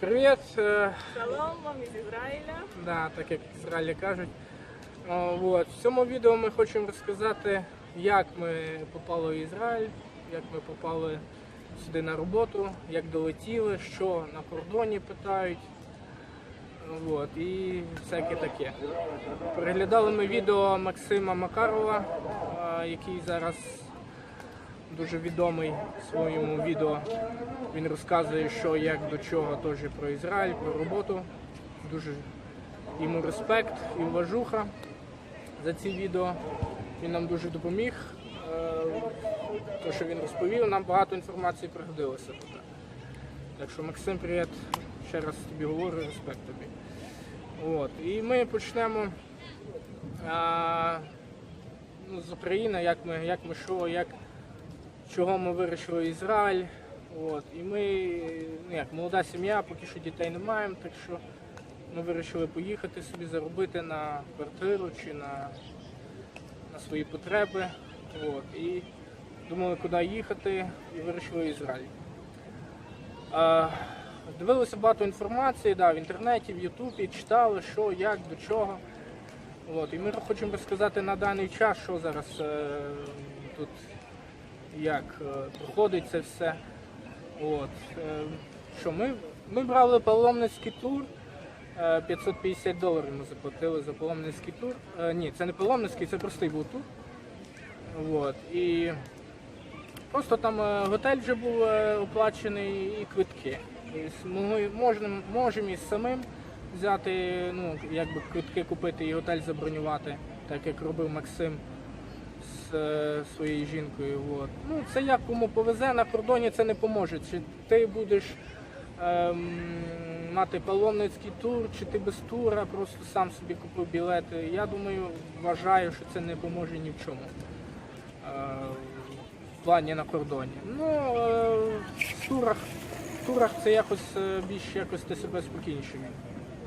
Привіт. е, Шалом вам із Ізраїля. Да, так як в Ізраїлі кажуть. От. В цьому відео ми хочемо розказати, як ми попали в Ізраїль, як ми попали сюди на роботу, як долетіли, що на кордоні питають. От, і всяке таке. Переглядали ми відео Максима Макарова, який зараз дуже відомий в своєму відео. Він розказує, що як до чого теж про Ізраїль, про роботу. Дуже йому респект і уважуха за ці відео. Він нам дуже допоміг. Е, То, що він розповів, нам багато інформації пригодилося. Так що, Максим, привіт. Ще раз тобі говорю, респект тобі. От. І ми почнемо а, ну, з України, як ми, як ми що, як, чого ми вирішили Ізраїль. От. І ми, ну як, молода сім'я, поки що дітей не маємо, так що ми вирішили поїхати собі заробити на квартиру чи на, на свої потреби. От. І думали, куди їхати, і вирішили Ізраїль. Дивилися багато інформації да, в інтернеті, в Ютубі, читали, що, як, до чого. От. І ми хочемо розказати на даний час, що зараз е, тут як е, проходить це все. От. Е, що ми, ми брали паломницький тур. е, 550 доларів ми заплатили за паломницький тур. Е, ні, це не паломницький, це простий був тур. От. І просто там е, готель вже був е, оплачений і квитки. Тобто ми можемо, можемо і самим взяти, ну, якби квитки купити і готель забронювати, так як робив Максим з е, своєю жінкою. От. Ну, це як кому повезе, на кордоні це не поможе. Чи ти будеш ем, мати паломницький тур, чи ти без тура, просто сам собі купив білети. Я думаю, вважаю, що це не поможе ні в чому. Е, в плані на кордоні. Ну, е, в турах, в турах це якось е, більш якось ти себе спокійніше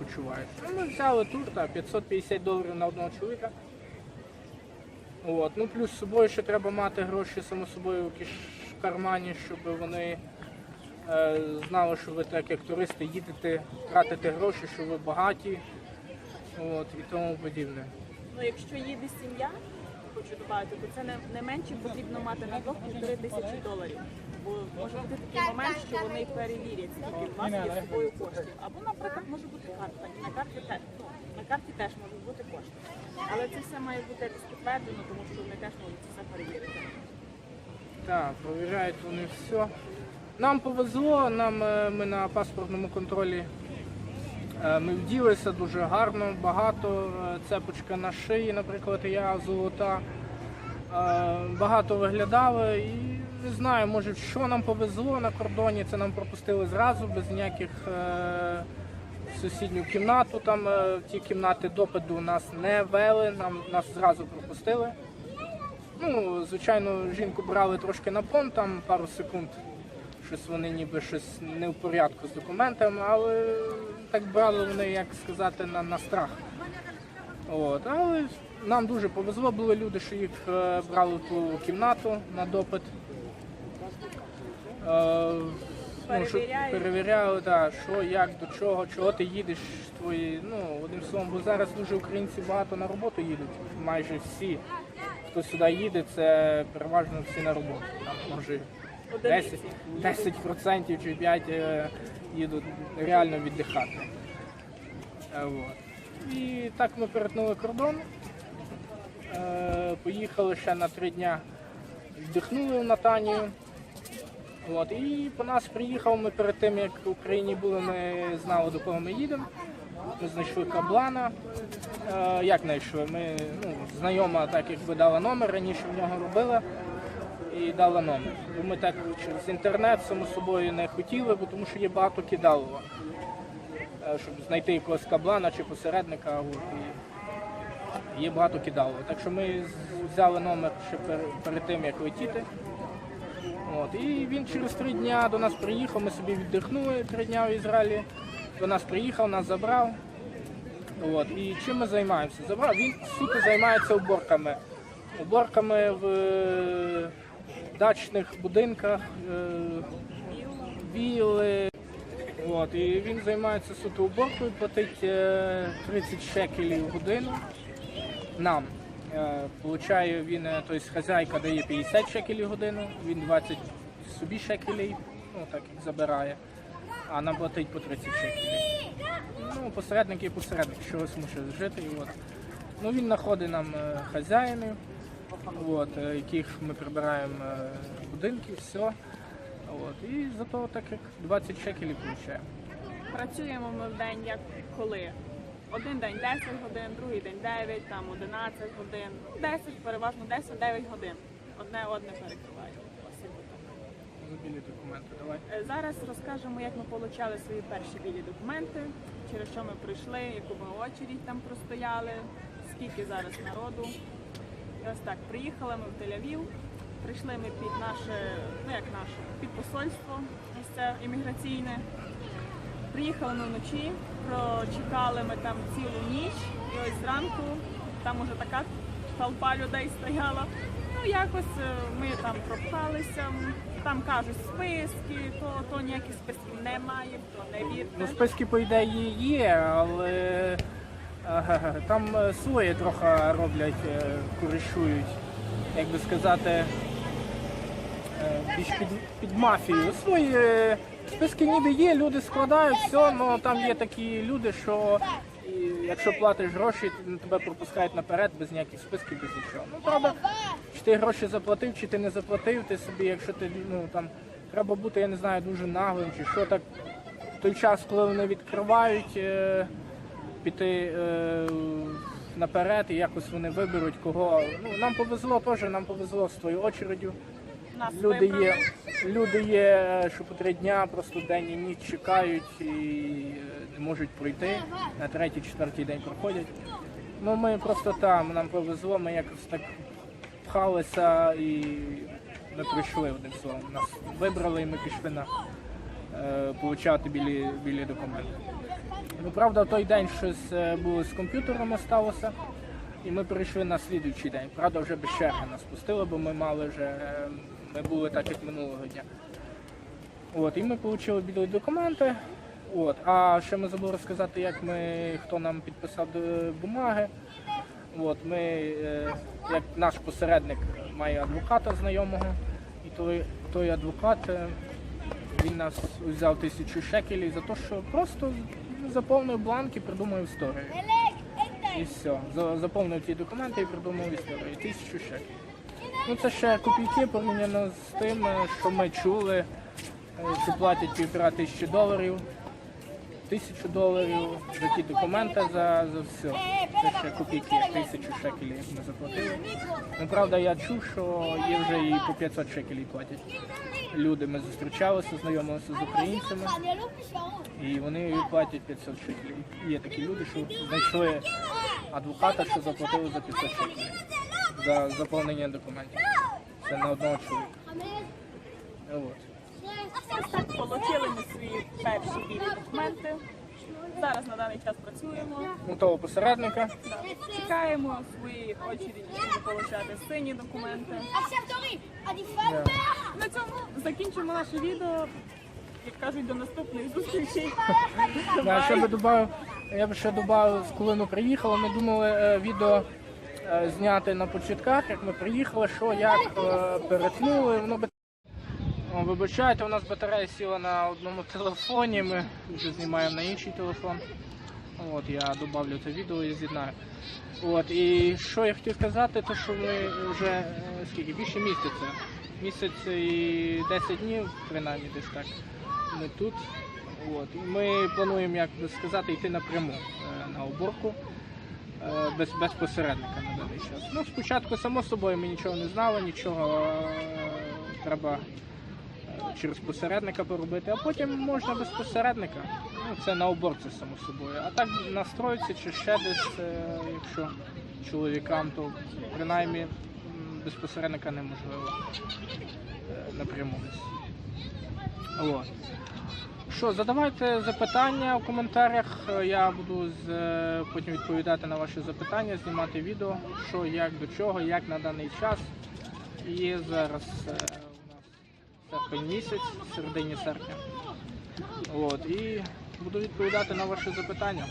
почуваєш. Ну, ми взяли тур, так, 550 доларів на одного чоловіка. От. Ну, плюс з собою ще треба мати гроші, само собою, в кармані, щоб вони е, знали, що ви так як туристи їдете, тратите гроші, що ви багаті от, і тому подібне. Ну, якщо їде сім'я, хочу додати, то це не, не менше потрібно мати на двох півтори тисячі доларів. Бо може бути такий момент, що вони перевірять, скільки у вас є з собою коштів. Або, наприклад, може бути карта. На карті теж ну, на карті теж можуть бути кошти. Але це все має бути якось підтверджено, тому що вони теж можуть це все перевірити. Так, провіряють вони все. Нам повезло, нам е, ми на паспортному контролі е, ми вділися дуже гарно, багато. Е, Цепочка на шиї, наприклад, я золота. Багато виглядали і не знаю, може що нам повезло на кордоні, це нам пропустили зразу, без ніяких сусідню кімнату. Там е, ті кімнати допиту нас не вели, нам нас зразу пропустили. Ну, звичайно, жінку брали трошки на пон, там пару секунд. Щось вони ніби щось не в порядку з документами, але так брали вони, як сказати, на, на страх. От. Але нам дуже повезло, були люди, що їх е, брали в ту кімнату на допит. Е, ну, що перевіряли, да, що, як, до чого, чого ти їдеш, твої, ну, одним словом, бо зараз дуже українці багато на роботу їдуть, майже всі. Хто сюди їде, це переважно всі на роботу. Там може 10, 10% чи 5 е, їдуть реально віддихати. Е, от. І так ми перетнули кордон. Е, Поїхали ще на три дня, віддихнули в Натанію. От, і по нас приїхав, ми перед тим, як в Україні були, ми знали, до кого ми їдемо. Ми знайшли каблана. Е, як знайшли? Ми, ну, знайома, так якби дала номер, раніше в нього робила і дала номер. Бо ми так через інтернет само собою не хотіли, бо тому що є багато кидалова. Е, Щоб знайти якогось каблана чи посередника. От, і є багато кидалова. Так що ми взяли номер ще пер- перед тим, як летіти. От, і він через три дня до нас приїхав, ми собі віддихнули три дня в Ізраїлі. До нас приїхав, нас забрав. От, і чим ми займаємося? Забрав, він суто займається уборками. Уборками в е, дачних будинках, е. От, і він займається суто уборкою, платить е, 30 шекелів в годину нам. Е, Получає він, тобто хазяйка дає 50 шекелів годину, він 20 собі шекелів, ну так як забирає, а нам платить по 30 шекелів. Ну, посередник є посередник, чогось мусить жити. І от. Ну, він знаходить нам е, хазяїнів, от, яких ми прибираємо будинки, все. От. І зато так як 20 шекелів получаємо. Працюємо ми в день як коли. Один день 10 годин, другий день 9, там 11 годин, 10, переважно 10-9 годин. Одне одне перекриває. Забілі документи, давай. Е, Зараз розкажемо, як ми отримали свої перші білі документи, через що ми прийшли, яку ми очередь там простояли, скільки зараз народу. І ось так, приїхали ми в Тель-Авів, прийшли ми під наше, ну як наше, під посольство ось це імміграційне. Приїхали ми вночі, прочекали ми там цілу ніч, і ось зранку там уже така толпа людей стояла. Ну якось е, ми там пропхалися, там кажуть списки, то, то ніяких списків немає, то не Ну, списки, по ідеї, є, але там е, свої трохи роблять, е, коришують, як би сказати, більш під, під. Свої е, списки ніби є, люди складають все, але там є такі люди, що якщо платиш гроші, то тебе пропускають наперед без ніяких списків, без нічого. Ну, правда, чи ти гроші заплатив, чи ти не заплатив, ти собі, якщо ти ну там треба бути, я не знаю, дуже наглим, чи що так в той час, коли вони відкривають, е, піти е, наперед і якось вони виберуть кого. Ну, нам повезло теж, нам повезло з твоєю очередю. Нас Люди є, люди є, що по три дня просто день і ніч чекають і е, не можуть пройти. На третій, четвертий день проходять. Ну ми просто там, нам повезло, ми якось так пхалися і ми прийшли одним словом. Нас вибрали і ми пішли на е, получати білі, білі документи. Ну, правда, в той день щось е, було з комп'ютерами сталося, і ми перейшли на слідуючий день. Правда, вже без черги нас пустили, бо ми мали вже, е, ми були так, як минулого дня. От, і ми отримали білі документи. От. А ще ми забули розказати, як ми, хто нам підписав е, бумаги. От, ми, е, як наш посередник має адвоката знайомого, і той, той адвокат е, він нас взяв тисячу шекелів за те, що просто заповнив бланки, придумав історію. І все. Заповнив ті документи і придумав історію. Тисячу шекелів. Ну це ще копійки порівняно з тим, що ми чули, е, що платять півтора тисячі доларів, тисячу доларів за ті документи за, за все. Це ще копійки, тисячу шекелів, ми заплатили. Ну правда, я чув, що є вже і по 500 шекелів платять. Люди ми зустрічалися, знайомилися з українцями. І вони платять 500 шекелів. Є такі люди, що знайшли адвоката, що заплатили за 500 шекелів за заповнення документів. Це на одного чоловіка. От. Ось так отримали ми свої перші білі документи. Зараз на даний час працюємо. Ну, того посередника. Да. Чекаємо свої очереді, щоб отримати сині документи. Да. На цьому закінчимо наше відео. Як кажуть, до наступних зустрічей. Да, ще би добавив, я б ще додав, коли ми приїхали, ми думали е, відео зняти на початках, як ми приїхали, що як е, перетнули. Воно би О, вибачайте, у нас батарея сіла на одному телефоні, ми вже знімаємо на інший телефон. От, я додавлю це відео і з'єднаю. От, і що я хотів сказати, то що ми вже е, скільки, більше місяця. Місяць і 10 днів, принаймні десь так. Ми тут. От. Ми плануємо, як сказати, йти напряму е, на уборку е, без, без посередника на даний час. Ну, спочатку, само собою, ми нічого не знали, нічого е, треба е, через посередника поробити, а потім можна без посередника. Ну, це на уборці, само собою. А так настроїться чи ще десь, е, якщо чоловікам, то принаймні без посередника неможливо е, напряму. От. Що, задавайте запитання в коментарях. Я буду з, е, потім відповідати на ваші запитання, знімати відео, що, як, до чого, як на даний час. І зараз е, у нас серпень місяць, в середині серпня. От, і буду відповідати на ваші запитання.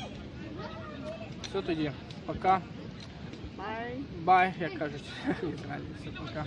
Все тоді, пока. Бай. Бай, як кажуть Все пока.